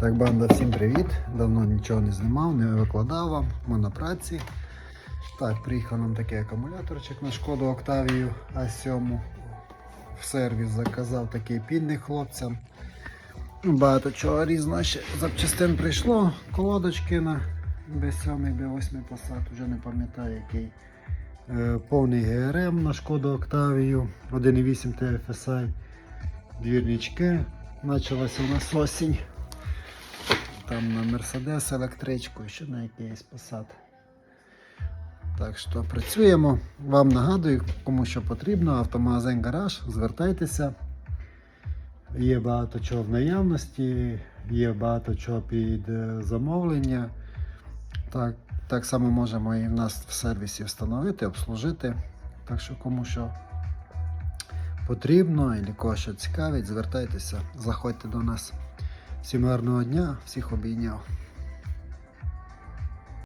Так, банда, всім привіт. Давно нічого не знімав, не викладав вам. Ми на праці. Так, приїхав нам такий акумуляторчик на шкоду Октавію А7. В сервіс заказав такий пінний хлопцям. Багато чого різного ще запчастин прийшло. Колодочки на B7, B8 посад, вже не пам'ятаю який. Е, Повний ГРМ на шкоду Октавію, 1.8 TFSI, двірнички. Почалася у нас осінь. Там на Мерседес електричку, ще на якийсь посад. Так що працюємо. Вам нагадую, кому що потрібно, автомагазин гараж, звертайтеся. Є багато чого в наявності, є багато чого під замовлення. Так, так само можемо і в нас в сервісі встановити, обслужити. Так що кому що потрібно, і кого що цікавить, звертайтеся, заходьте до нас. Всім гарного дня, всіх обійняв.